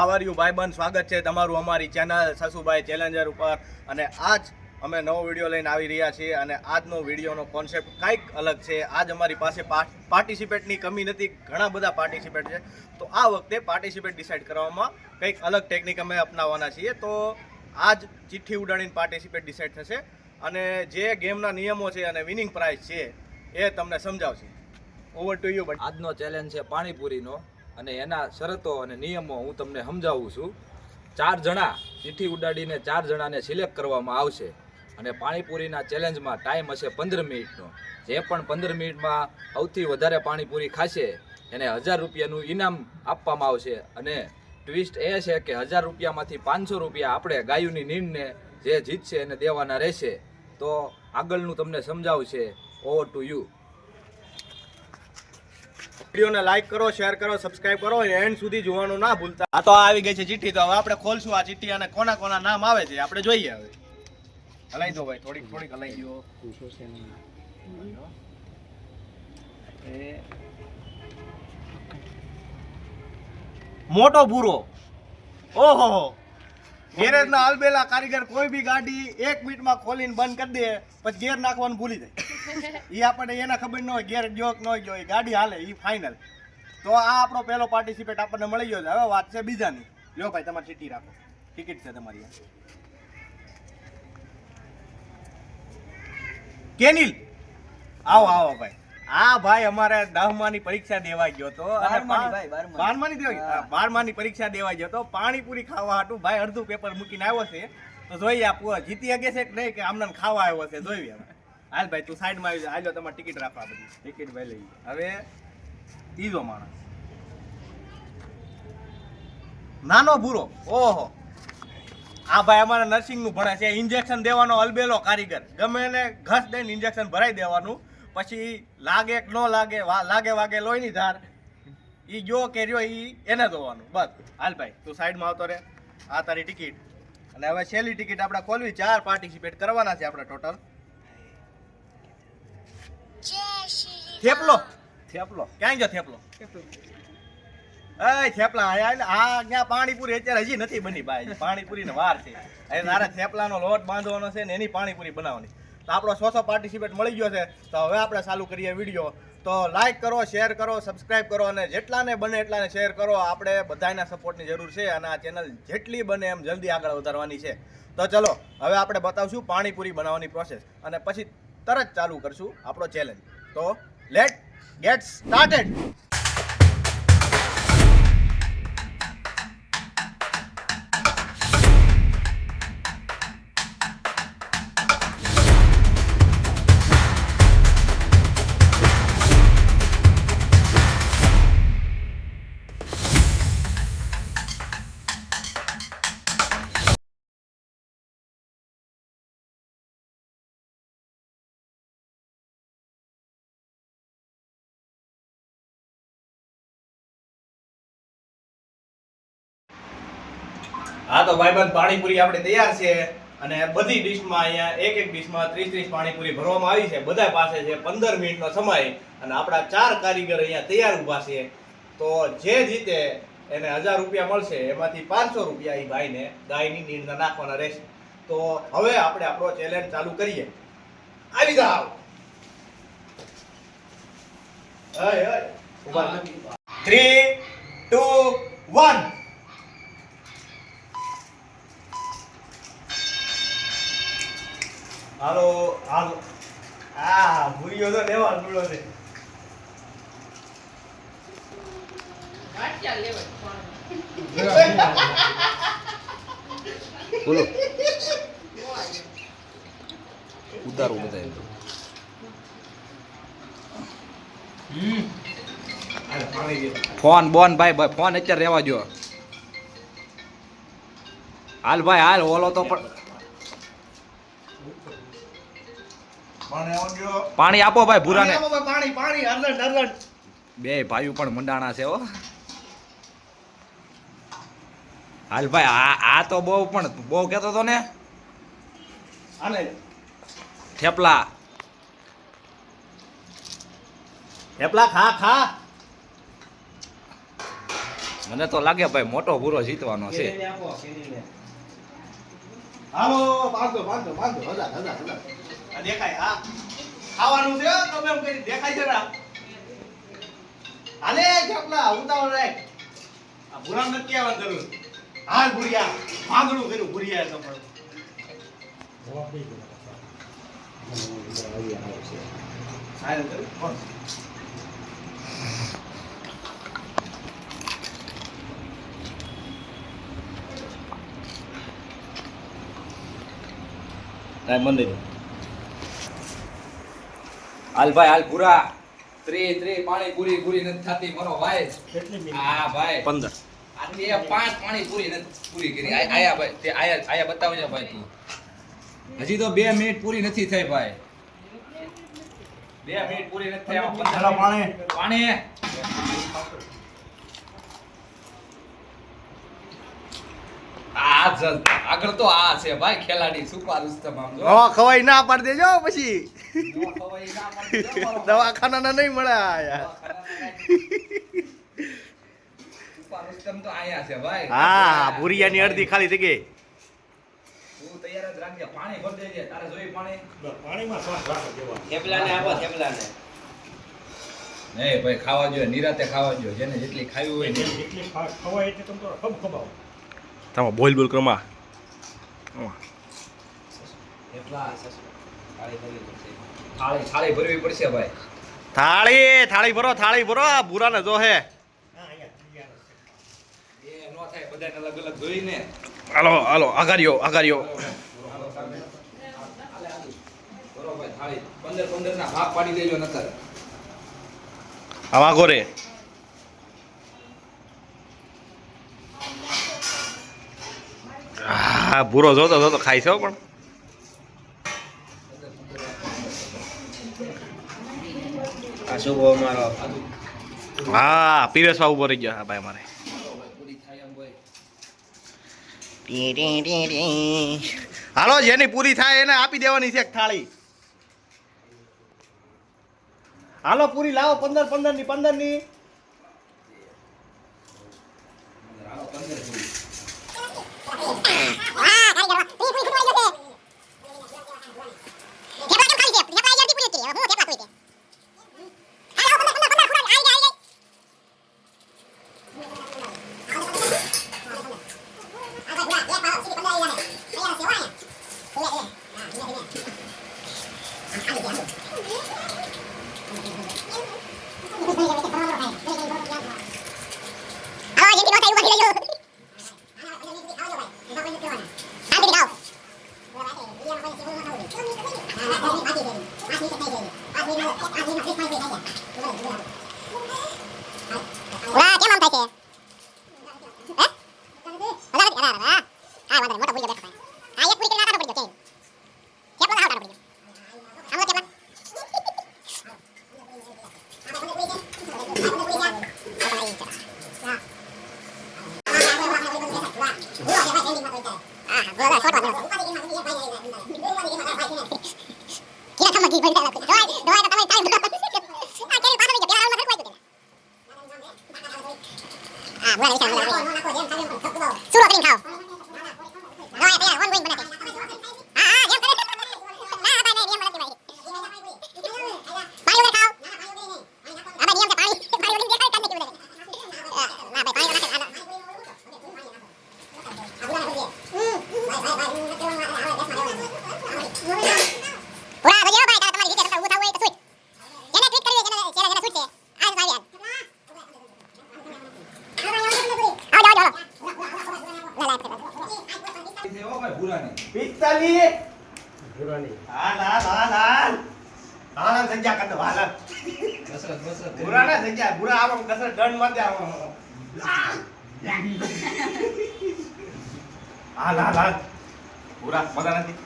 આવાર્યું બન સ્વાગત છે તમારું અમારી ચેનલ સસુભાઈ ચેલેન્જર ઉપર. અને આજ અમે નવો વીડિયો લઈને આવી રહ્યા છીએ અને આજનો વિડીયોનો કોન્સેપ્ટ કંઈક અલગ છે. આજ અમારી પાસે પાર્ટિસિપેટની કમી નથી, ઘણા બધા પાર્ટિસિપેટ છે. તો આ વખતે પાર્ટિસિપેટ ડિસાઇડ કરવામાં કંઈક અલગ ટેકનિક અમે અપનાવવાના છીએ. તો આજ ચિઠ્ઠી ઉડાડીને પાર્ટિસિપેટ ડિસાઇડ થશે. અને જે ગેમના નિયમો છે અને વિનિંગ પ્રાઇઝ છે એ તમને સમજાવશે. ઓવર ટુ યુ આજનો ચેલેન્જ છે પાણીપુરીનો. અને એના શરતો અને નિયમો હું તમને સમજાવું છું. ચાર જણા ચીઠી ઉડાડીને ચાર જણાને સિલેક્ટ કરવામાં આવશે અને પાણીપુરીના ચેલેન્જમાં ટાઈમ હશે પંદર મિનિટનો. જે પણ પંદર મિનિટમાં સૌથી વધારે પાણીપુરી ખાશે, એને હજાર રૂપિયાનું ઇનામ આપવામાં આવશે. અને ટ્વિસ્ટ એ છે કે હજાર રૂપિયામાંથી પાંચસો રૂપિયા આપણે ગાયુની નીંદને જે જીતશે એને દેવાના રહેશે. તો આગળનું તમને સમજાવશે. ઓવર ટુ યુ વિડીયોને લાઈક કરો શેર કરો સબસ્ક્રાઇબ કરો એન્ડ સુધી જોવાનું ના ભૂલતા. આ તો આવી ગઈ છે ચીઠ્ઠી, તો હવે આપણે ખોલશું આ ચીઠ્ઠી અને કોના કોના નામ આવે છે આપણે જોઈએ હવે. હલાઈ દો ભાઈ, થોડીક થોડીક હલાઈ દો. મોટો ભૂરો. ઓહો ગેરેજના આલબેલા કારીગર કોઈ બી ગાડી એક મિનિટમાં ખોલીને બંધ કરી દે પછી ગેર નાખવાનું ભૂલી જાય. એ આપણને એના ખબર ન હોય ગેર જો ન ગયો એ ગાડી હાલે એ ફાઇનલ તો આ આપણો પહેલો પાર્ટિસિપેટ આપણને મળી ગયો છે. હવે વાત છે બીજાની. લ્યો ભાઈ તમારી સીટી રાખો. ટિકિટ છે તમારી કેનિલ! આવો આવો ભાઈ. આ ભાઈ અમારે દહમાની પરીક્ષા દેવા ગયો તો બારમાની દેવા? હા, બારમાની પરીક્ષા દેવા ગયો તો પાણીપુરી ખાવા હતું. ભાઈ અડધું પેપર મૂકીને આવ્યો છે. તો જોઈએ આપું જીતી શકે છે કે નહીં કે આમને ખાવા આવ્યો છે. જોઈએ. હાલ ભાઈ તું સાઈડમાં આવી જાય હાલો તમારે ટિકિટ રાખવા બધી. ટિકિટ ભાઈ લઈ હવે ત્રીજો માણસ. નાનો ભૂરો. ઓહો. આ ભાઈ અમારે નર્સિંગનું ભણે છે. ઇન્જેક્શન દેવાનો અલબેલો કારીગર. ગમે એને ઘસ દઈને ઇન્જેક્શન ભરાઈ દેવાનું. પછી લાગે કે ન લાગે લાગે વાગે લોહીની ધાર. એ જો કે રહ્યો, ઈ એને ધોવાનું. બસ. હાલ ભાઈ, તું સાઈડમાં આવતો રે આ તારી ટિકિટ. અને હવે છેલ્લી ટિકિટ આપણે ખોલવી. ચાર પાર્ટિસિપેટ કરવાના છે આપણે ટોટલ. થેપલો. થેપલો. ક્યાં ગયો થેપલો? એ થેપલા. આ ત્યાં પાણીપુરી અત્યારે હજી નથી બની, ભાઈ. પાણીપુરી ને વાર છે. તારે થેપલાનો લોટ બાંધવાનો છે ને એની પાણીપુરી બનાવવાની. તો આપણો સો પાર્ટિસિપેટ મળી ગયો છે. તો હવે આપણે ચાલુ કરીએ વીડિયો તો લાઈક કરો શેર કરો સબસ્ક્રાઇબ કરો અને જેટલાને બને એટલાને શેર કરો. આપણે બધાના સપોર્ટની જરૂર છે અને આ ચેનલ જેટલી બને એમ જલ્દી આગળ વધારવાની છે. તો ચલો, હવે આપણે બતાવશું પાણીપુરી બનાવવાની પ્રોસેસ અને પછી તરત ચાલુ કરશું આપણો ચેલેન્જ તો લેટ ગેટ સ્ટાર્ટેડ તો ભાઈબંધ પાણીપુરી આપણે તૈયાર છે અને બધી ડિશમાં અહીંયા એક એક ડીશમાં ત્રીસ ત્રીસ પાણીપુરી ભરવામાં આવી છે. બધા પાસે છે પંદર મિનિટનો સમય અને આપણા ચાર કારીગર અહીંયા તૈયાર ઊભા છે. તો જે જીતે એને હજાર રૂપિયા મળશે. એમાંથી પાંચસો રૂપિયા એ ભાઈને ગાયની નીંદના નાખવાના રહેશે. તો હવે આપણે આપણો ચેલેન્જ ચાલુ કરીએ. આવી જાઓ. થ્રી ટુ વન હાલો હાલો આ ભૂરીઓ તો લેવા દૂડો છે. બોલો. ઉતારો બધા એમ. ફોન બોન ભાઈ ભાઈ ફોન અત્યારે રહેવા જો હાલ ભાઈ હાલ ઓલો તો પણ પાણી આપો ભાઈ ભૂરાને પાણી પાણી પાણી અરલંડ અરલંડ બે ભાઈઓ પણ મંડાણા છે હો. હાલ ભાઈ આ આ તો બહુ પણ બહુ કહેતો હતો ને. આને થેપલા. થેપલા ખા ખા. મને તો લાગે ભાઈ મોટો ભૂરો જીતવાનો છે. હાલો બાંધો બાંધો બાંધો. હજાર હજાર હજાર. દેખાય, હા. ખાવાનું છે તમે એમ કરી દેખાય છે ના હાલે, ચપલા, ઉતાવળ રાખ. આ ભૂરા નથી આવવાની જરૂર. હાલ ભૂરિયા માંગણું કર્યું ભૂરિયા તો પણ સારું કર્યું કોણ મંદિર. હાલ ભાઈ હાલ પૂરા. ત્રી ત્રી પાણી પૂરી પૂરી નથી થતી. મારો ભાઈ. હા ભાઈ. પંદર. આટલી પાંચ પાણી પૂરી નથી પૂરી કરી. આયા ભાઈ તે આયા આયા બતાવજે ભાઈ તું. હજી તો બે મિનિટ પૂરી નથી થઈ ભાઈ. બે મિનિટ પૂરી નથી થઈ પંદર પાણી. પાણી. આ જ- આગળ તો આ છે ભાઈ ખેલાડી સુપર ઉસ્તમ આમ જો. ઓ ખવાઈ ના પાડી દેજો પછી. નો ના. દવાખાના નહીં મળે યાર. સુપર ઉસ્તમ તો આયા છે ભાઈ. હા ભૂરિયાની અડધી ખાલી થઈ ગઈ. તું તૈયાર જ રાખજે પાણી ભર દેજે તારે જોઈ પાણી. થેપલાને આપો થેપલાને. નહીં ભાઈ ખાવા જોઈએ નિરાતે ખાવા જોઈએ જેને જેટલી ખાવી હોય ને તમે બોલ બોલ ક્રમા. એટલા થાળી થાળી ભરવી પડશે ભાઈ. થાળી થાળી ભરો થાળી ભરો આ ભૂરાને જો હે. એ નો થાય બધાને અલગ અલગ જોઈને. હાલો હાલો આગાર્યો આગાર્યો ભરો ભાઈ થાળી. પંદર પંદર ના ભાગ પાડી દેજો નકર. આવા ગોરે હા ભૂરો જોતો જોતો ખાઈ છો પણ. શુભ અમારો. હા પીરસવા ઊભો રહી ગયો. ભાઈ મારે પૂરી થાય એમ ભાઈ ટી ટી ટી ટી. હાલો, જેની પૂરી થાય એને આપી દેવાની છે થાળી. હાલો, પૂરી લાવો, પંદર પંદરની પંદરની હાલો, પંદર પૂરી વાહ કેમ આમ થાય છે હે વધારે વધારે હા હા વાંધો નહીં મોટો પૂરી દેખાય આ એક પૂરી કરીને આટાનો પડી ગયો ચેન કેટલો આટાનો પડી ગયો આમ કેટલા કિલા થમ ગઈ ભરી દવા દવા તો તમે ટાઈમ આ કેરી પાછળ ગઈ પેલા રાઉન્ડમાં ખરખવાઈ ગયો હા બોલા વિચાર બોલા સુરો કરીને ખાઓ દવા તૈયાર વન ગોઈંગ બનાતે હા હા જેમ કરે ના ભાઈ નહીં નિયમ નથી ભાઈ પાણી વગર ખાઓ હા ભાઈ નિયમ છે પાણી પાણી વગર દેખાય તમને કેવું લાગે ના ભાઈ પાણી વગર નાખે પૂરા ભજ્યો ભાઈ તારે તમારી રીતે કરતા ઊભું થવું હોય તો સૂટ જેને ટ્વીટ કરવી હોય જેને જેને જેને સૂટ છે આ જ આવી આવ આવો જાઓ જાઓ લા લા છે હો ભાઈ ભૂરાની પિસ્તાલીસ હાલ હાલ હાલ હાલ. હાલ હાલ સંજા કદ હાલ કસરત બસરત ભૂરા ના સંજા ભૂરા આમ કસરત માર દે આમ હાલ હાલ હાલ. ભૂરા મજા નથી?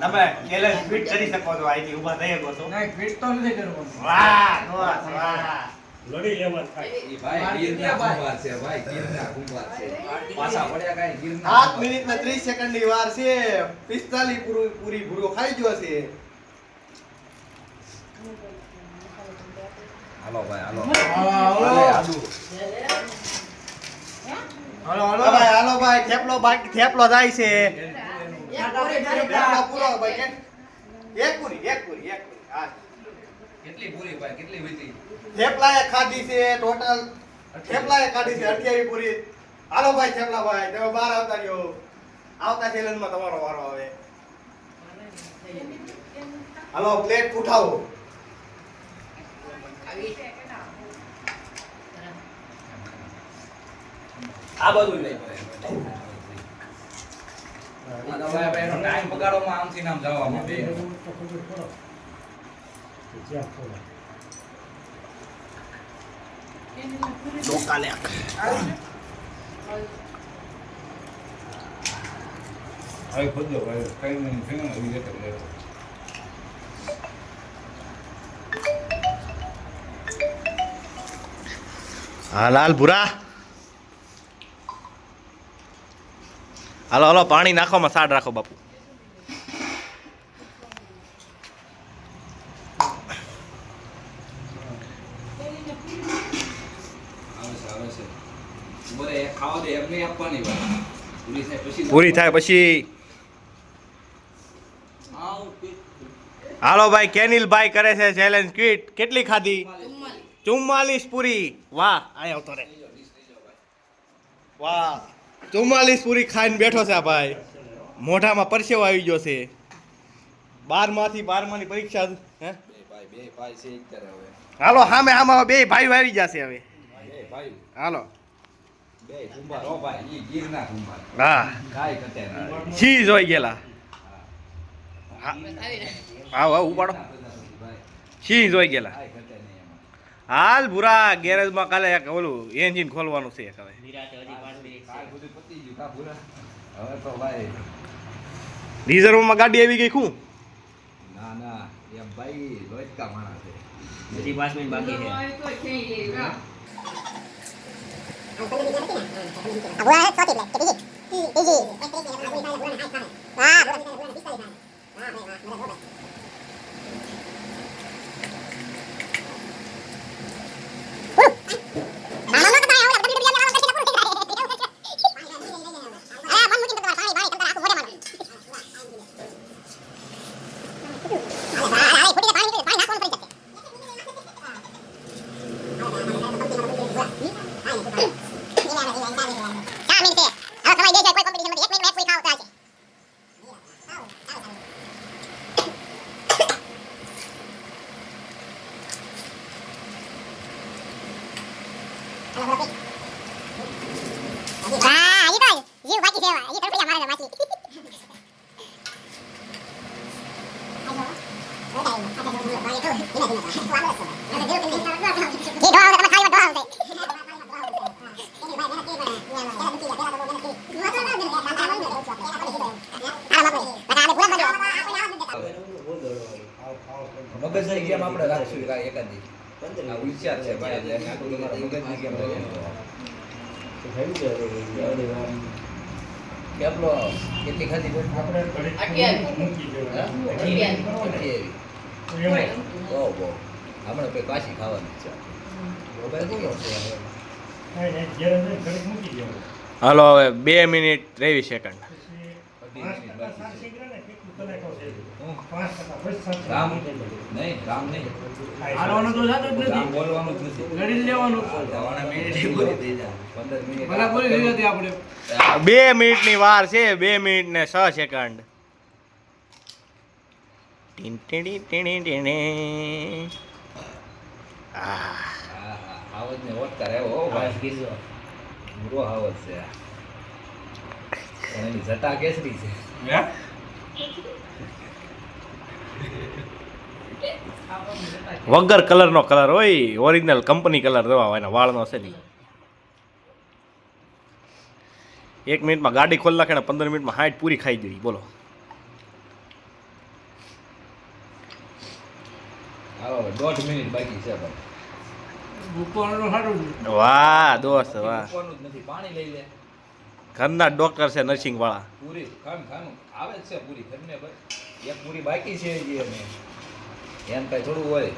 તમે ચેલેન્જ ફિટ કરી શકો છો અહીંથી ઊભા થઈ શકો છો. વાહ વાહ વાહ. ઈ ભાઈ ગીરના કુંભાર છે ભાઈ ગીરના કુંભાર છે. પાછા પડ્યા કાંઈ ગીરના સાત મિનિટ ને ત્રીસ સેકન્ડની વાર છે. પિસ્તાલીસ પૂરી પૂરી ભૂરો ખાઈ ગયો છે. હાલો ભાઈ હાલો. હાલો, હાલો. ભાઈ હાલો ભાઈ. થેપલો બાકી થેપલો જાય છે. પૂરો એક પૂરી એક પૂરી એક પૂરી. હા. કેટલી પૂરી ભાઈ કેટલી વીતી? થેપલાએ ખાધી છે ટોટલ થેપલાએ ખાધી છે અઠ્યાવીસ પૂરી. હાલો ભાઈ થેપલા ભાઈ તમે બહાર આવતા રહ્યો. આવતા ચેલેન્જમાં તમારો વારો આવે. હાલો પ્લેટ ઉઠાવો. આ બધું લઈ અને હવે આપણે ટાઈમ બગાડવામાં આમથી નામ જવામાં બે. ડોકા હવે ખોદો ભાઈ કઈ નહીં થયું ને એવી રીતે લેવો હા, લાલ ભૂરા. હાલો હાલો, પાણી નાખોમાં મસાડ રાખો બાપુ આવે છે આવે છે બોલે એ ખાવા દે એમને આપવાની ભાઈ પૂરી થાય પછી. હાલો ભાઈ કેનિલભાઈ કરે છે ચેલેન્જ ક્વિટ કેટલી ખાધી? ચુમ્માલીસ પૂરી. વાહ આય આવતો રે. વાહ. ચુમ્માલીસ પૂરી ખાઈને બેઠો છે આ ભાઈ. મોઢામાં પરસેવો આવી ગયો છે. બારમાંથી બારમાની પરીક્ષા હે? હાલો સામે સામે બે ભાઈ આવી જશે હવે. હાલો. હો જોઈ ગયેલા? હા. આવ આવ ઉપાડો. ભાઈ છી જોઈ ગયેલા? હાલ ભૂરા ગેરેજમાં કાલે એક ઓલું એન્જિન ખોલવાનું છે હવે. રિઝર્વમાં ગાડી આવી ગઈ શું? ના ના ભાઈ લોચકા માણસ છે. હજી પાંચ મિનિટ બાકી છે. આ બોલા સોતી લે કે બીજી બીજી હા ચાર મિનિટ છે હવે ખવાઈ દેશે કોઈ કોમ્પિટિશન એક મિનિટ પૂરી ખાવ તો આવશે વાહ હજી તો જીવ બાકી છે હજી તરફડિયા મારે છે માછલી જી ઢોળાવ તમે ખાલી ઢોળાવ મગજની ગેમ આપણે રાખશું કાંઈ એકાદી આ વિચાર છે ભાઈ એટલે આટલું તમારા મગજની ગેમ કેટલો કેટલી ખાધી હમણાં પછી પાછી ખાવાની છે? હાલો હવે બે મિનિટ ત્રેવીસ સેકન્ડ અઢી મિનિટ બે મિનિટની વાર છે બે મિનિટ ને છ સેકન્ડ. ટીણી ટીણી ટીણી. હા હા આવજ ને ઓટ કરે ઓ ભાઈ મૂરો આવજ છે એની જટા કેસરી છે. વગર કલરનો કલર હોય ઓરિજિનલ કંપની કલર દવા એના વાળનો છે નહીં એક મિનિટમાં ગાડી ખોલી નાખે ને પંદર મિનિટમાં હાઈટ પૂરી ખાઈ જઈ બોલો. દોઢ મિનિટ બાકી છે. વાહ દોસ્ત વાહ. મૂકવાનું જ નથી પાણી લઈ લે. ઘરના ડોક્ટર છે નર્સિંગ વાળા પૂરી, ખાન, ખાનું, આવે છે પૂરી ઘરને એક પૂરી બાકી છે એમ કઈ થોડું હોય.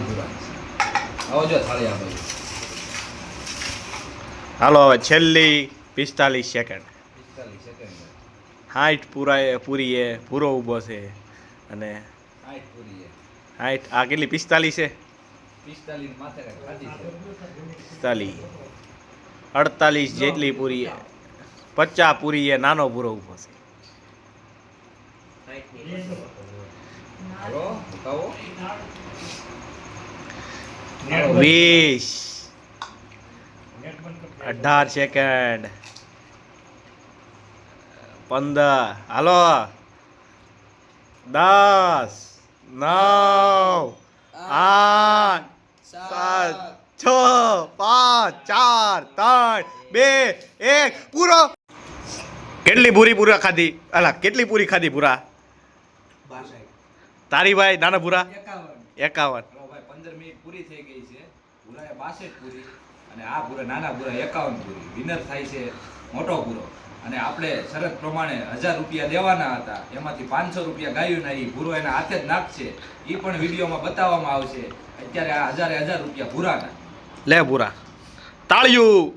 પિસ્તાલીસ પૂરા આવો જો થાળી આપો હાલો હવે છેલ્લી પિસ્તાલીસ સેકન્ડ પિસ્તાલીસ સેકન્ડ હાઈટ પૂરા પૂરી એ પૂરો ઊભો છે અને હાઈટ આ કેટલી પિસ્તાલીસ છે? પિસ્તાલીસ. માથે અડતાલીસ જેટલી પૂરી એ પચાસ પૂરી એ નાનો પૂરો ઊભો છે. વીસ. અઢાર સેકન્ડ પંદર. હાલો. દસ. નવ. આઠ. સાત. છ. પાંચ. ચાર. ત્રણ. બે. એક. પૂરો. કેટલી પૂરી પૂરા ખાધી? અલા કેટલી પૂરી ખાધી પૂરા? તારી ભાઈ નાના પૂરા? એકાવન. પંદર મિનિટ પૂરી થઈ ગઈ છે. પૂરાએ બાસઠ પૂરી અને આ ભૂરા નાના ભૂરા એકાવન પૂરી. વિનર થાય છે મોટો ભૂરો અને આપણે શરત પ્રમાણે હજાર રૂપિયા દેવાના હતા. એમાંથી પાંચસો રૂપિયા ગાયું એ ભૂરો એના હાથે જ નાખશે. એ પણ વિડીયોમાં બતાવવામાં આવશે. અત્યારે આ હજારે હજાર રૂપિયા ભૂરાના લે ભૂરા તાળિયું.